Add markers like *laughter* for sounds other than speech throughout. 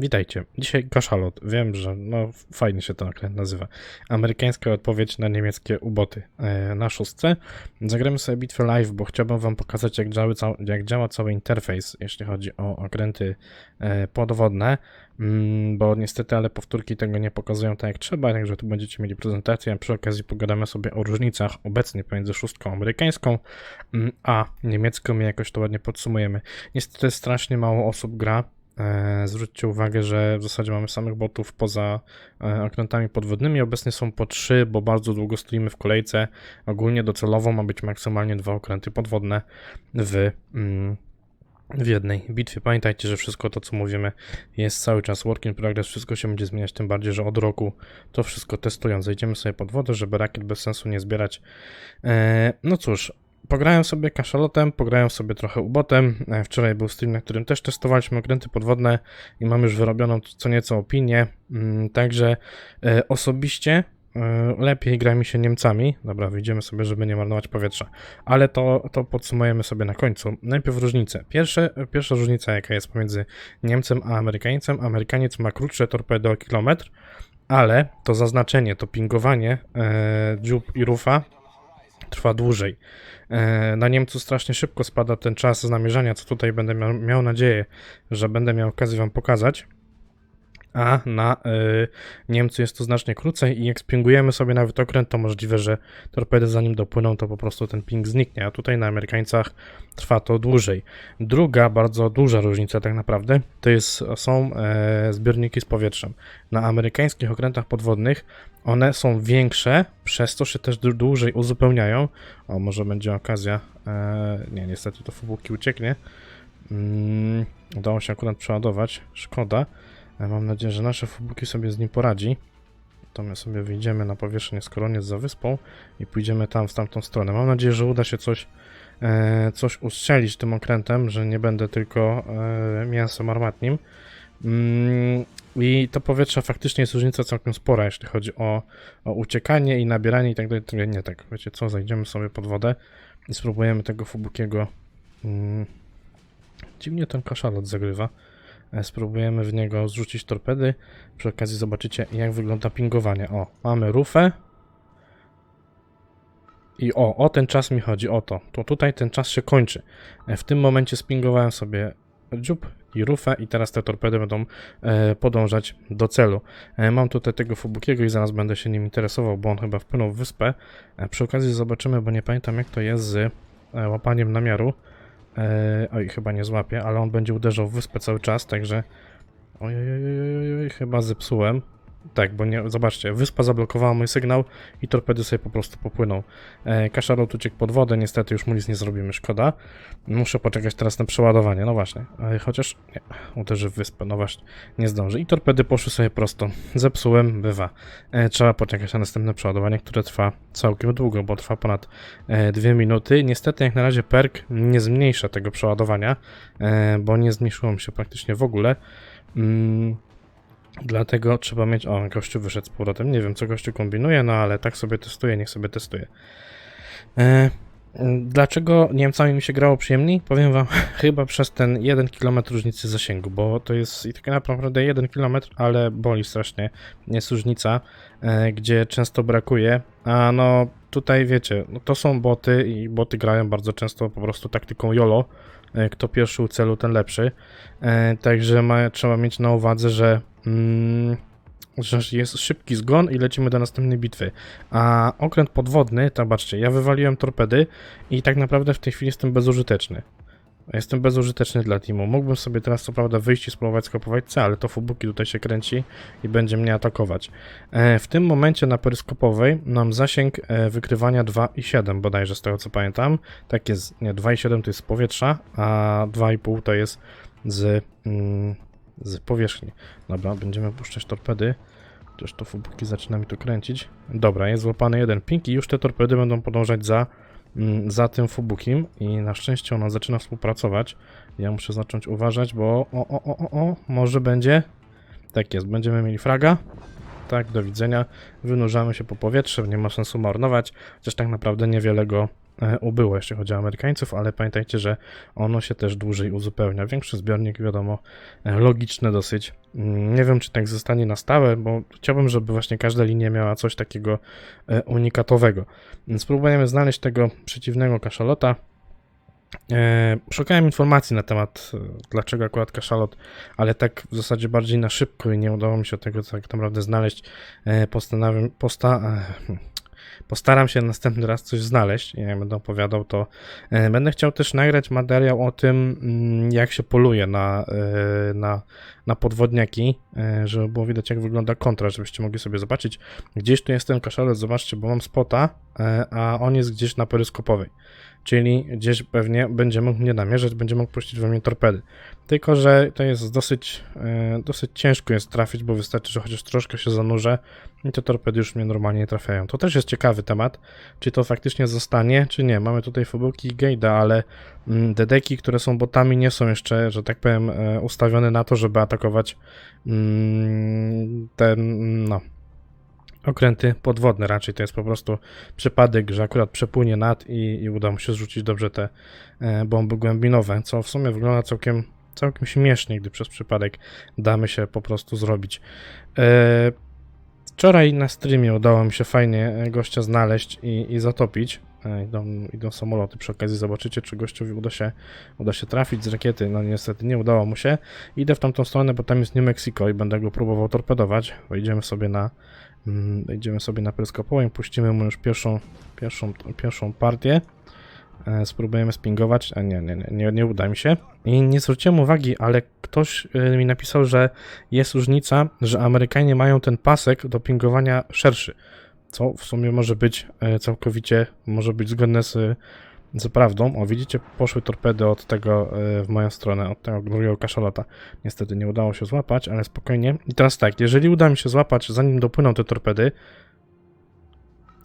Witajcie. Dzisiaj kaszalot. Wiem, że no fajnie się to nakręt nazywa. Amerykańska odpowiedź na niemieckie uboty e, na szóstce. Zagramy sobie bitwę live, bo chciałbym wam pokazać jak, działy, cał, jak działa cały interfejs, jeśli chodzi o okręty e, podwodne, mm, bo niestety, ale powtórki tego nie pokazują tak jak trzeba, także tu będziecie mieli prezentację, przy okazji pogadamy sobie o różnicach obecnie pomiędzy szóstką amerykańską mm, a niemiecką i jakoś to ładnie podsumujemy. Niestety strasznie mało osób gra, Zwróćcie uwagę, że w zasadzie mamy samych botów poza e, okrętami podwodnymi. Obecnie są po trzy, bo bardzo długo stoimy w kolejce. Ogólnie docelowo ma być maksymalnie dwa okręty podwodne w, mm, w jednej bitwie. Pamiętajcie, że wszystko to, co mówimy, jest cały czas work in progress. Wszystko się będzie zmieniać, tym bardziej, że od roku to wszystko testują. Zejdziemy sobie pod wodę, żeby rakiet bez sensu nie zbierać. E, No cóż, Pograłem sobie kaszalotem, pograłem sobie trochę ubotem. E, Wczoraj był stream, na którym też testowaliśmy okręty podwodne i mam już wyrobioną co nieco opinię. Mm, Także e, osobiście e, lepiej gra mi się Niemcami. Dobra, wyjdziemy sobie, żeby nie marnować powietrza. Ale to, to podsumujemy sobie na końcu. Najpierw różnice. Pierwsze, pierwsza różnica, jaka jest pomiędzy Niemcem a Amerykańcem. Amerykaniec ma krótsze torpedo o kilometr, ale to zaznaczenie, to pingowanie e, dziób i rufa trwa dłużej. E, Na Niemcu strasznie szybko spada ten czas zamierzania, co tutaj będę miał, miał nadzieję, że będę miał okazję Wam pokazać. A na y, jest to znacznie krócej i jak spingujemy sobie nawet okręt, to możliwe, że torpedy zanim dopłyną, to po prostu ten ping zniknie, a tutaj na Amerykańcach trwa to dłużej. Druga bardzo duża różnica tak naprawdę to jest, są e, zbiorniki z powietrzem. Na amerykańskich okrętach podwodnych one są większe, przez to się też dłu- dłużej uzupełniają. O, może będzie okazja. E, nie, niestety to fubułki ucieknie. Mm, udało się akurat przeładować, szkoda. Mam nadzieję, że nasze fubuki sobie z nim poradzi. To my sobie wyjdziemy na powierzchnię Skoroniec za wyspą i pójdziemy tam, w tamtą stronę. Mam nadzieję, że uda się coś, e, coś ustrzelić tym okrętem, że nie będę tylko e, mięsem armatnim. Mm, I to powietrze faktycznie jest różnica całkiem spora, jeśli chodzi o, o uciekanie i nabieranie i tak dalej. Nie tak, wiecie co, zajdziemy sobie pod wodę i spróbujemy tego fubukiego. Mm, dziwnie ten kaszalot zagrywa. E, Spróbujemy w niego zrzucić torpedy. Przy okazji zobaczycie, jak wygląda pingowanie. O, mamy rufę. I o, o ten czas mi chodzi, o to. To tutaj ten czas się kończy. E, W tym momencie spingowałem sobie dziób i rufę i teraz te torpedy będą e, podążać do celu. E, mam tutaj tego Fubukiego i zaraz będę się nim interesował, bo on chyba wpłynął w wyspę. E, przy okazji zobaczymy, bo nie pamiętam jak to jest z e, łapaniem namiaru. E, oj, chyba nie złapie, ale on będzie uderzał w wyspę cały czas, także... Oj, oj, oj, oj, oj, oj, chyba zepsułem. Tak, bo nie, zobaczcie, wyspa zablokowała mój sygnał i torpedy sobie po prostu popłyną. E, Kaszarot uciekł pod wodę, niestety już mu nic nie zrobimy, szkoda. Muszę poczekać teraz na przeładowanie, no właśnie. E, chociaż nie, uderzy w wyspę, no właśnie, nie zdąży. I torpedy poszły sobie prosto. Zepsułem, bywa. E, trzeba poczekać na następne przeładowanie, które trwa całkiem długo, bo trwa ponad e, dwie minuty. Niestety jak na razie perk nie zmniejsza tego przeładowania, e, bo nie zmniejszyło mi się praktycznie w ogóle. Mm, Dlatego trzeba mieć. O, gościu wyszedł z powrotem. Nie wiem, co gościu kombinuje, no ale tak sobie testuje, niech sobie testuje. E, dlaczego Niemcami mi się grało przyjemniej? Powiem wam, *laughs* chyba przez ten 1 km różnicy zasięgu, bo to jest i tak naprawdę 1 km, ale boli strasznie. Jest różnica, e, gdzie często brakuje. A no tutaj wiecie, no to są boty i boty grają bardzo często po prostu taktyką YOLO. E, Kto pierwszy u celu, ten lepszy. E, także ma, trzeba mieć na uwadze, że, że jest szybki zgon i lecimy do następnej bitwy. A okręt podwodny, to zobaczcie, ja wywaliłem torpedy i tak naprawdę w tej chwili jestem bezużyteczny. Jestem bezużyteczny dla teamu. Mógłbym sobie teraz co prawda wyjść i spróbować skopować C, ale to Fubuki tutaj się kręci i będzie mnie atakować. E, w tym momencie na peryskopowej mam zasięg e, wykrywania 2,7 bodajże z tego co pamiętam. Tak jest, nie, 2,7 to jest z powietrza, a 2,5 to jest z, mm, z powierzchni. Dobra, będziemy puszczać torpedy. Też to Fubuki zaczyna mi tu kręcić. Dobra, jest złapany jeden ping i już te torpedy będą podążać za, mm, za tym Fubukim i na szczęście ona zaczyna współpracować. Ja muszę zacząć uważać, bo o, o, o, o, o, może będzie. Tak jest, będziemy mieli fraga. Tak, do widzenia. Wynurzamy się po powietrze, nie ma sensu marnować, chociaż tak naprawdę niewiele go ubyło, jeśli chodzi o Amerykańców, ale pamiętajcie, że ono się też dłużej uzupełnia. Większy zbiornik, wiadomo, e, logiczne dosyć. Mm, Nie wiem, czy tak zostanie na stałe, bo chciałbym, żeby właśnie każda linia miała coś takiego e, unikatowego. Spróbujemy znaleźć tego przeciwnego kaszalota. E, Szukałem informacji na temat, e, dlaczego akurat kaszalot, ale tak w zasadzie bardziej na szybko i nie udało mi się tego tak naprawdę znaleźć. E, Postanowię, posta, e, hmm, postaram się następny raz coś znaleźć. Jak będę opowiadał, to e, będę chciał też nagrać materiał o tym, mm, jak się poluje na, e, na, na podwodniaki, e, żeby było widać, jak wygląda kontra, żebyście mogli sobie zobaczyć. Gdzieś tu jest ten kaszalot, zobaczcie, bo mam spota, a on jest gdzieś na peryskopowej czyli gdzieś pewnie będzie mógł mnie namierzać, będzie mógł puścić we mnie torpedy. Tylko, że to jest dosyć, e, dosyć ciężko jest trafić, bo wystarczy, że chociaż troszkę się zanurzę i te torpedy już mnie normalnie nie trafiają. To też jest ciekawy temat, czy to faktycznie zostanie, czy nie. Mamy tutaj Fobuki i Gejda, ale mm, dedeki, które są botami, nie są jeszcze, że tak powiem, e, ustawione na to, żeby atakować mm, ten, no, okręty podwodne. Raczej to jest po prostu przypadek, że akurat przepłynie nad i, i uda mu się zrzucić dobrze te e, bomby głębinowe, co w sumie wygląda całkiem, całkiem śmiesznie, gdy przez przypadek damy się po prostu zrobić. E, wczoraj na streamie udało mi się fajnie e, gościa znaleźć i, i zatopić. Idą, idą samoloty przy okazji, zobaczycie, czy gościowi uda się, uda się trafić z rakiety. No niestety nie udało mu się. Idę w tamtą stronę, bo tam jest New Mexico i będę go próbował torpedować. Wejdziemy sobie na Wejdziemy sobie na peryskopową i puścimy mu już pierwszą, pierwszą, pierwszą partię. E, Spróbujemy spingować, a nie, nie, nie, nie, nie uda mi się. I nie zwróciłem uwagi, ale ktoś e, mi napisał, że jest różnica, że Amerykanie mają ten pasek do pingowania szerszy. Co w sumie może być e, całkowicie, może być zgodne z, z prawdą. O, widzicie, poszły torpedy od tego e, w moją stronę, od tego drugiego kaszalota. Niestety nie udało się złapać, ale spokojnie. I teraz tak, jeżeli uda mi się złapać, zanim dopłyną te torpedy,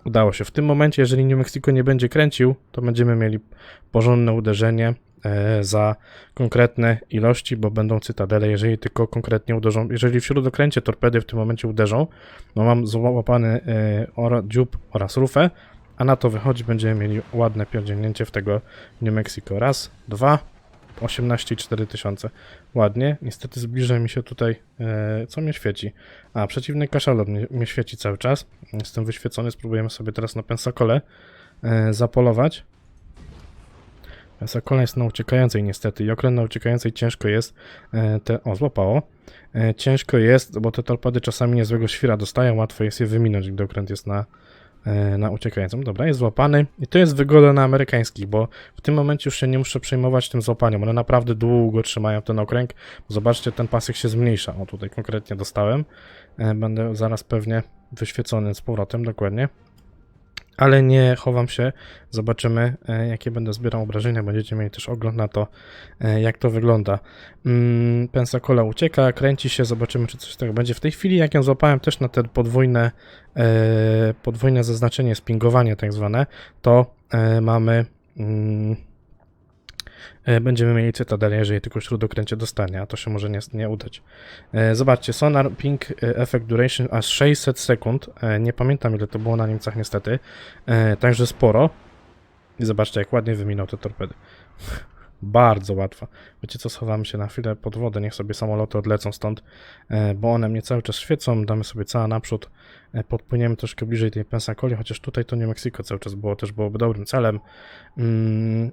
udało się. W tym momencie, jeżeli New Mexico nie będzie kręcił, to będziemy mieli porządne uderzenie e, za konkretne ilości, bo będą cytadele, jeżeli tylko konkretnie uderzą. Jeżeli w śródokręcie torpedy w tym momencie uderzą, no mam złapany e, dziób oraz rufę, a na to wychodzi, będziemy mieli ładne pierdzielnięcie w tego New Mexico. Raz, dwa, 18,4 tysiące. Ładnie. Niestety zbliża mi się tutaj, e, co mnie świeci. A, przeciwny kaszalot mnie, mnie świeci cały czas. Jestem wyświecony, spróbujemy sobie teraz na Pensacole e, zapolować. Pensacola jest na uciekającej niestety i okręt na uciekającej ciężko jest e, te... O, złapało. E, ciężko jest, bo te torpedy czasami niezłego świra dostają, łatwo jest je wyminąć, gdy okręt jest na, na uciekającym. Dobra, jest złapany i to jest wygoda na amerykańskich, bo w tym momencie już się nie muszę przejmować tym złapaniem. One naprawdę długo trzymają ten okręg. Zobaczcie, ten pasek się zmniejsza. O, tutaj konkretnie dostałem. E, Będę zaraz pewnie wyświecony z powrotem, dokładnie. Ale nie chowam się. Zobaczymy, e, jakie będę zbierał obrażenia. Będziecie mieli też ogląd na to, e, jak to wygląda. Mm, Pensacola ucieka, kręci się. Zobaczymy, czy coś z tego będzie. W tej chwili, jak ją złapałem też na te podwójne, e, podwójne zaznaczenie, spingowanie tak zwane, to mamy. E, Będziemy mieli cytadelę, jeżeli tylko śródokręcie dostanie, a to się może nie, nie udać. E, Zobaczcie, Sonar Ping e, Effect Duration aż 600 sekund. Nie pamiętam ile to było na Niemcach niestety. Także sporo. I zobaczcie, jak ładnie wyminął te torpedy. *laughs* Bardzo łatwo. Wiecie co, schowamy się na chwilę pod wodę, niech sobie samoloty odlecą stąd, bo one mnie cały czas świecą, damy sobie cała naprzód, podpłyniemy troszkę bliżej tej Pensacoli, chociaż tutaj to New Mexico cały czas było, też byłoby dobrym celem. Mm,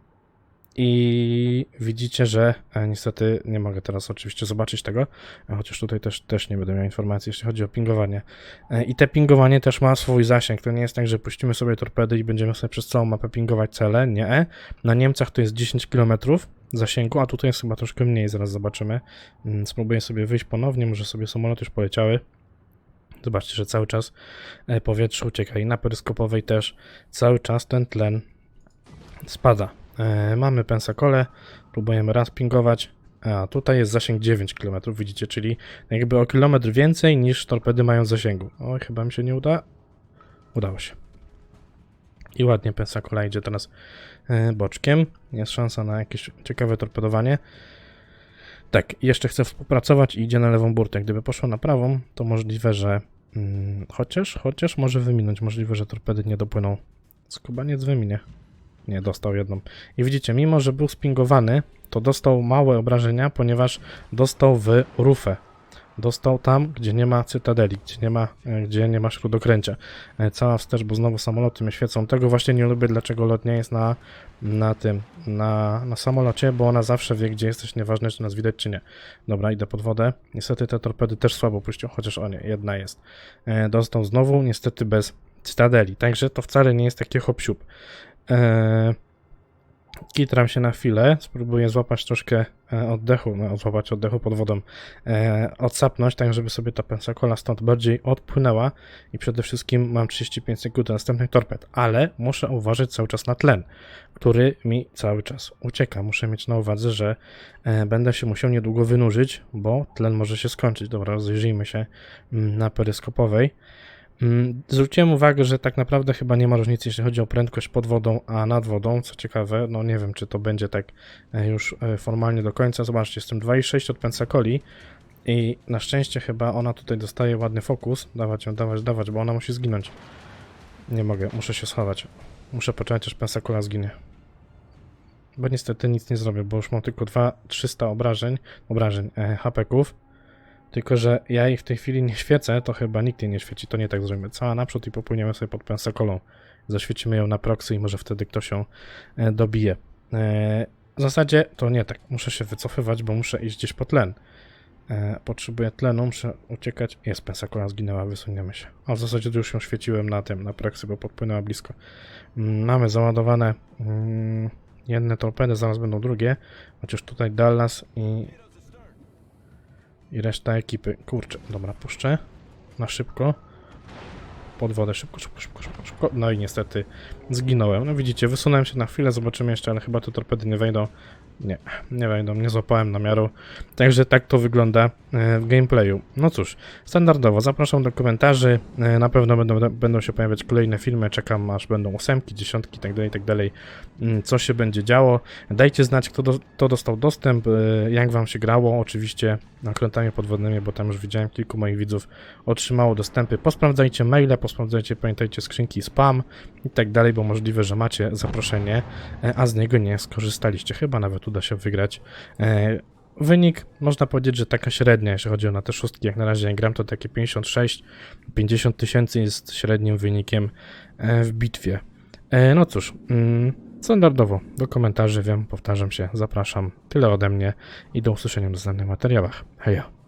I widzicie, że e, niestety nie mogę teraz oczywiście zobaczyć tego, e, chociaż tutaj też, też nie będę miał informacji, jeśli chodzi o pingowanie. E, I te pingowanie też ma swój zasięg. To nie jest tak, że puścimy sobie torpedy i będziemy sobie przez całą mapę pingować cele. Nie. Na Niemcach to jest 10 km zasięgu, a tutaj jest chyba troszkę mniej, zaraz zobaczymy. Mm, Spróbuję sobie wyjść ponownie, może sobie samoloty już poleciały. Zobaczcie, że cały czas powietrze ucieka i na peryskopowej też cały czas ten tlen spada. E, mamy Pensacole, próbujemy raz pingować, a tutaj jest zasięg 9 km, widzicie, czyli jakby o kilometr więcej niż torpedy mają zasięgu. Oj, chyba mi się nie uda. Udało się. I ładnie Pensacola idzie teraz e, boczkiem. Jest szansa na jakieś ciekawe torpedowanie. Tak, jeszcze chce współpracować i idzie na lewą burtę. Gdyby poszło na prawą, to możliwe, że mm, chociaż, chociaż może wyminąć. Możliwe, że torpedy nie dopłyną. Skubaniec wyminie. Nie, dostał jedną. I widzicie, mimo że był spingowany, to dostał małe obrażenia, ponieważ dostał w rufę. Dostał tam, gdzie nie ma cytadeli, gdzie nie ma, e, gdzie nie ma śródokręcia. E, Cała wstecz, bo znowu samoloty mnie świecą. Tego właśnie nie lubię, dlaczego lot nie jest na, na tym, na, na samolocie, bo ona zawsze wie, gdzie jesteś, nieważne, czy nas widać, czy nie. Dobra, idę pod wodę. Niestety te torpedy też słabo puścią, chociaż o nie, jedna jest. E, dostał znowu, niestety bez cytadeli, także to wcale nie jest takie hop siup. E, Kitram się na chwilę, spróbuję złapać troszkę e, oddechu, no, złapać oddechu pod wodą, e, odsapnąć, tak żeby sobie ta pensacola stąd bardziej odpłynęła i przede wszystkim mam 35 sekund do następnych torped, ale muszę uważać cały czas na tlen, który mi cały czas ucieka. Muszę mieć na uwadze, że e, będę się musiał niedługo wynurzyć, bo tlen może się skończyć. Dobra, rozejrzyjmy się mm, na peryskopowej. Mm, Zwróciłem uwagę, że tak naprawdę chyba nie ma różnicy, jeśli chodzi o prędkość pod wodą, a nad wodą. Co ciekawe, no nie wiem, czy to będzie tak e, już e, formalnie do końca. Zobaczcie, jestem 2,6 od Pensacoli i na szczęście chyba ona tutaj dostaje ładny fokus. Dawać ją, dawać, dawać, bo ona musi zginąć. Nie mogę, muszę się schować. Muszę poczekać, aż Pensacola zginie. Bo niestety nic nie zrobię, bo już mam tylko 2 300 obrażeń, obrażeń, e. Tylko, że ja ich w tej chwili nie świecę, to chyba nikt jej nie świeci, to nie tak zrobimy. Cała naprzód i popłyniemy sobie pod Pensacolą. Zaświecimy ją na proxy i może wtedy ktoś ją e, dobije. E, w zasadzie to nie tak, muszę się wycofywać, bo muszę iść gdzieś po tlen. E, potrzebuję tlenu, muszę uciekać. Jest Pensacola, zginęła, wysuniemy się. A w zasadzie już ją świeciłem na tym, na proxy, bo podpłynęła blisko. Mm, Mamy załadowane mm, jedne torpedy, zaraz będą drugie, chociaż tutaj Dallas i i reszta ekipy. Kurczę, dobra, puszczę. Na szybko. Pod wodę, szybko, szybko, szybko, szybko, szybko. No i niestety zginąłem. No widzicie, wysunąłem się na chwilę, zobaczymy jeszcze, ale chyba te torpedy nie wejdą. Nie, nie wejdą, nie złapałem namiaru. Także tak to wygląda e, w gameplayu. No cóż, standardowo zapraszam do komentarzy. E, Na pewno będą, będą się pojawiać kolejne filmy. Czekam aż będą ósemki, dziesiątki itd., itd. Mm, Co się będzie działo. Dajcie znać, kto, do, kto dostał dostęp, e, jak wam się grało. Oczywiście nakrętami podwodnymi, bo tam już widziałem kilku moich widzów otrzymało dostępy. Posprawdzajcie maile, posprawdzajcie, pamiętajcie skrzynki spam i tak bo możliwe, że macie zaproszenie, a z niego nie skorzystaliście. Chyba nawet uda się wygrać. E, Wynik, można powiedzieć, że taka średnia, jeśli chodzi o na te szóstki, jak na razie nie gram, to takie 56-50 tysięcy jest średnim wynikiem e, w bitwie. E, No cóż, mm, standardowo do komentarzy wiem, powtarzam się, zapraszam. Tyle ode mnie i do usłyszenia w następnych materiałach. Hejo.